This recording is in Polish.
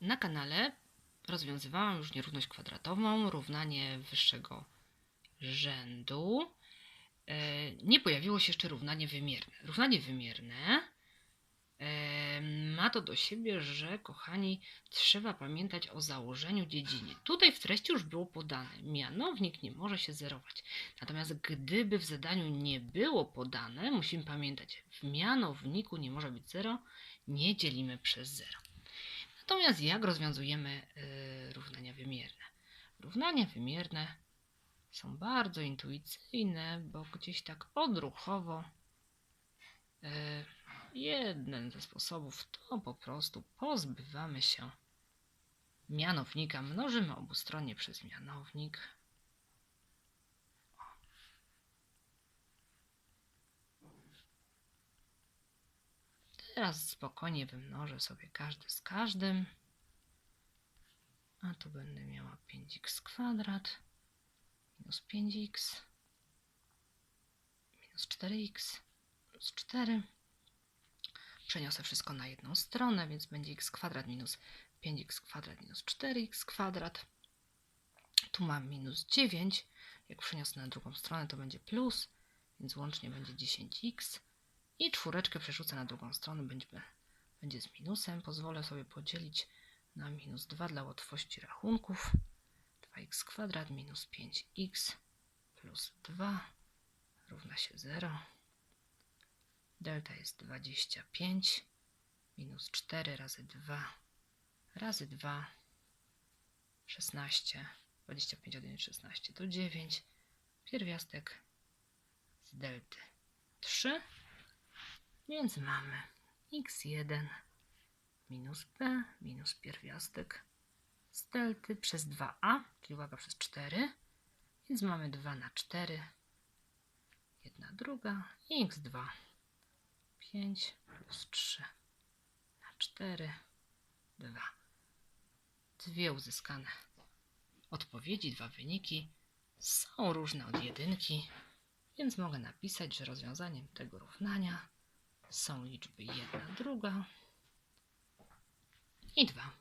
Na kanale rozwiązywałam już nierówność kwadratową, równanie wyższego rzędu. E, Nie pojawiło się jeszcze równanie wymierne. Równanie wymierne e, ma to do siebie, że kochani, trzeba pamiętać o założeniu dziedziny. Tutaj w treści już było podane, mianownik nie może się zerować. Natomiast gdyby w zadaniu nie było podane, musimy pamiętać, w mianowniku nie może być 0, nie dzielimy przez 0. Natomiast jak rozwiązujemy y, równania wymierne? Równania wymierne są bardzo intuicyjne, bo gdzieś tak odruchowo y, jeden ze sposobów to po prostu pozbywamy się mianownika, mnożymy obustronnie przez mianownik. Teraz spokojnie wymnożę sobie każdy z każdym. A tu będę miała 5x kwadrat minus 5x minus 4x plus 4. Przeniosę wszystko na jedną stronę, więc będzie x kwadrat minus 5x kwadrat minus 4x kwadrat. Tu mam minus 9. Jak przeniosę na drugą stronę, to będzie plus, więc łącznie będzie 10x. I czwóreczkę przerzucę na drugą stronę, będzie, będzie z minusem. Pozwolę sobie podzielić na minus 2 dla łatwości rachunków. 2x kwadrat minus 5x plus 2 równa się 0. Delta jest 25 minus 4 razy 2 razy 2 16 25 odjąć 16 to 9 pierwiastek z delty 3 więc mamy x1 minus b minus pierwiastek z delty przez 2a, czyli uwaga przez 4, więc mamy 2 na 4, jedna druga i x2, 5 plus 3 na 4, 2. Dwie uzyskane odpowiedzi, dwa wyniki są różne od jedynki, więc mogę napisać, że rozwiązaniem tego równania są liczby jedna, druga i dwa.